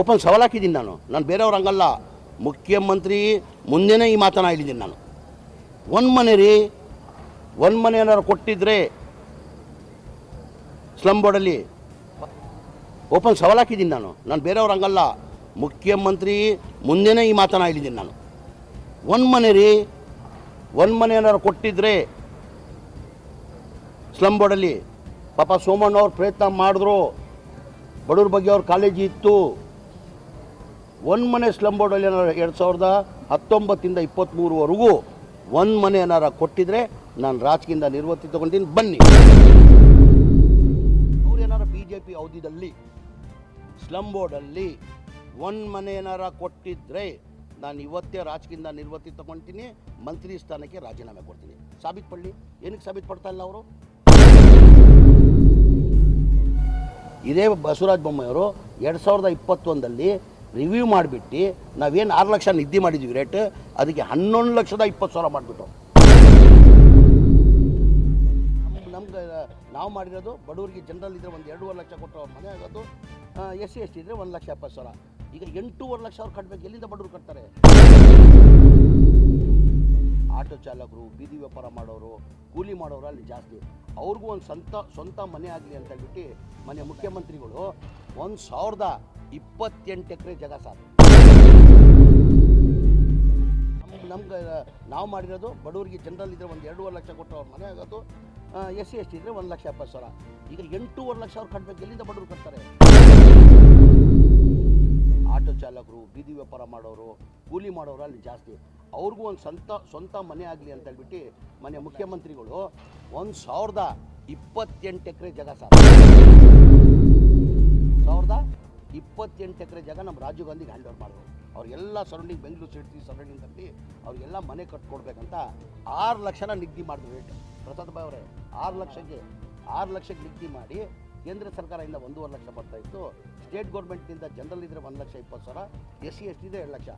Open ಸವಾಲ್ ಹಾಕಿದ್ದೀನಿ ನಾನು. ನಾನು ಬೇರೆಯವ್ರು ಹಂಗಲ್ಲ. ಮುಖ್ಯಮಂತ್ರಿ ಮುಂದೆನೇ ಈ ಮಾತನ್ನ ಹೇಳಿದ್ದೀನಿ ನಾನು. ಒಂದು ಮನೆ ರೀ, ಒಂದು ಮನೆ ಏನಾರು ಕೊಟ್ಟಿದ್ರೆ ಸ್ಲಮ್ ಬೋರ್ಡಲ್ಲಿ ಓಪನ್ ಸವಾಲ್ ಹಾಕಿದ್ದೀನಿ ನಾನು. ನಾನು ಬೇರೆಯವ್ರು ಹಂಗಲ್ಲ. ಮುಖ್ಯಮಂತ್ರಿ ಮುಂದೆನೇ ಈ ಮಾತನ್ನ ಹೇಳಿದ್ದೀನಿ ನಾನು. ಒಂದು ಮನೆ ರೀ, ಒಂದು ಮನೆ ಏನಾರು ಕೊಟ್ಟಿದ್ರೆ ಸ್ಲಮ್ ಬೋರ್ಡಲ್ಲಿ ಪಾಪ ಸೋಮಣ್ಣ ಅವ್ರು ಪ್ರಯತ್ನ ಮಾಡಿದ್ರು. ಬಡವ್ರ ಬಗ್ಗೆ ಅವ್ರ ಕಾಲೇಜಿ ಇತ್ತು. ಒಂದು ಮನೆ ಸ್ಲಮ್ ಬೋರ್ಡಲ್ಲಿ ಏನಾರು ಎರಡು ಸಾವಿರದ ಹತ್ತೊಂಬತ್ತಿಂದ ಇಪ್ಪತ್ತ್ಮೂರುವರೆಗೂ ಒಂದು ಮನೆ ಏನಾರು ಕೊಟ್ಟಿದ್ರೆ ನಾನು ರಾಜಕೀಯದಿಂದ ನಿರ್ವತ್ತಿ ತಗೊಂತೀನಿ ಬನ್ನಿ. ಅವ್ರು ಏನಾರು ಬಿ ಜೆ ಪಿ ಅವಧಿದಲ್ಲಿ ಸ್ಲಮ್ ಬೋರ್ಡಲ್ಲಿ ಒಂದು ಮನೆ ಏನಾರ ಕೊಟ್ಟಿದ್ರೆ ನಾನು ಇವತ್ತೇ ರಾಜಕೀಯದಿಂದ ನಿರ್ವತ್ತಿ ತೊಗೊಳ್ತೀನಿ ಮಂತ್ರಿ ಸ್ಥಾನಕ್ಕೆ ರಾಜೀನಾಮೆ ಕೊಡ್ತೀನಿ. ಸಾಬೀತು ಪಳ್ಳಿ ಏನಕ್ಕೆ ಸಾಬೀತು ಪಡ್ತಾ ಇಲ್ಲ ಅವರು? ಇದೇ ಬಸವರಾಜ ಬೊಮ್ಮಾಯಿಯವರು ಎರಡು ಸಾವಿರದ ಇಪ್ಪತ್ತೊಂದಲ್ಲಿ ರಿವ್ಯೂ ಮಾಡಿಬಿಟ್ಟು, ನಾವೇನು ಆರು ಲಕ್ಷ ನಿದ್ದೆ ಮಾಡಿದ್ವಿ ರೇಟ್ ಅದಕ್ಕೆ ಹನ್ನೊಂದು ಲಕ್ಷದ ಇಪ್ಪತ್ತು ಸಾವಿರ ಮಾಡಿಬಿಟ್ಟು ನಮ್ಗೆ ನಾವು ಮಾಡಿರೋದು ಬಡವರಿಗೆ ಜನರಲ್ ಇದ್ರೆ ಒಂದು ಎರಡೂವರೆ ಲಕ್ಷ ಕೊಟ್ಟು ಅವ್ರ ಮನೆ ಆಗೋದು ಎಸ್ ಸಿ, ಎಸ್ ಟಿ ಇದ್ರೆ ಒಂದು ಲಕ್ಷ ಎಪ್ಪತ್ತು ಸಾವಿರ. ಈಗ ಎಂಟೂವರೆ ಲಕ್ಷ ಅವ್ರು ಕಟ್ಟಬೇಕು ಎಲ್ಲಿಂದ ಬಡವರು ಕಟ್ತಾರೆ? ಆಟೋ ಚಾಲಕರು, ಬೀದಿ ವ್ಯಾಪಾರ ಮಾಡೋರು, ಕೂಲಿ ಮಾಡೋರು ಅಲ್ಲಿ ಜಾಸ್ತಿ. ಅವ್ರಿಗೂ ಒಂದು ಸ್ವಂತ ಸ್ವಂತ ಮನೆ ಆಗಲಿ ಅಂತ ಹೇಳ್ಬಿಟ್ಟು ಮನೆ ಮುಖ್ಯಮಂತ್ರಿಗಳು ಒಂದು ಸಾವಿರದ ಇಪ್ಪತ್ತೆಂಟು ಎಕರೆ ಜಾಗ ಸಾಕು ನಮ್ಗೆ, ನಾವು ಮಾಡಿರೋದು ಬಡವರಿಗೆ ಜನರಲ್ ಇದ್ರೆ ಒಂದು ಎರಡೂವರೆ ಲಕ್ಷ ಕೊಟ್ಟು ಅವ್ರ ಮನೆ ಆಗೋದು ಎಸ್ ಸಿ, ಎಸ್ ಟಿ ಇದ್ರೆ ಒಂದು ಲಕ್ಷ ಎಪ್ಪತ್ತು ಸಾವಿರ. ಈಗ ಎಂಟೂವರೆ ಲಕ್ಷ ಅವ್ರು ಕಟ್ಟಬೇಕು ಎಲ್ಲಿಂದ ಬಡವರು ಕಟ್ತಾರೆ? ಆಟೋ ಚಾಲಕರು, ಬೀದಿ ವ್ಯಾಪಾರ ಮಾಡೋರು, ಕೂಲಿ ಮಾಡೋರು ಅಲ್ಲಿ ಜಾಸ್ತಿ. ಅವ್ರಿಗೂ ಒಂದು ಸ್ವಂತ ಸ್ವಂತ ಮನೆ ಆಗಲಿ ಅಂತ ಹೇಳ್ಬಿಟ್ಟು ಮನೆ ಮುಖ್ಯಮಂತ್ರಿಗಳು ಒಂದು ಸಾವಿರದ ಇಪ್ಪತ್ತೆಂಟು ಎಕರೆ ಜಾಗ ಸಾಕು ಸಾವಿರದ ಇಪ್ಪತ್ತೆಂಟು ಎಕರೆ ಜಾಗ ನಮ್ಮ ರಾಜೀವ್ ಗಾಂಧಿಗೆ ಹ್ಯಾಂಡ್ ಓವರ್ ಮಾಡಿದ್ರು. ಅವ್ರಿಗೆಲ್ಲ ಸರೌಂಡಿಂಗ್ ಬೆಂಗಳೂರು ಸಿಟಿ ಸರೌಂಡಿಂಗಲ್ಲಿ ಅವ್ರಿಗೆಲ್ಲ ಮನೆ ಕಟ್ಕೊಡ್ಬೇಕಂತ ಆರು ಲಕ್ಷನ ನಿಗದಿ ಮಾಡಿದ್ರು ರೇಟ್ ಪ್ರಸಾದ್ ಭಾಯ್ ಅವರೇ, ಆರು ಲಕ್ಷಕ್ಕೆ ಆರು ಲಕ್ಷಕ್ಕೆ ನಿಗದಿ ಮಾಡಿ ಕೇಂದ್ರ ಸರ್ಕಾರದಿಂದ ಒಂದೂವರೆ ಲಕ್ಷ ಬರ್ತಾ ಇತ್ತು. ಸ್ಟೇಟ್ ಗೌರ್ಮೆಂಟ್ನಿಂದ ಜನರಲ್ ಇದ್ರೆ ಒಂದು ಲಕ್ಷ, ಇಪ್ಪತ್ತು ಸಾವಿರ ಎಸ್ ಸಿ ಎಸ್ ಎರಡು ಲಕ್ಷ.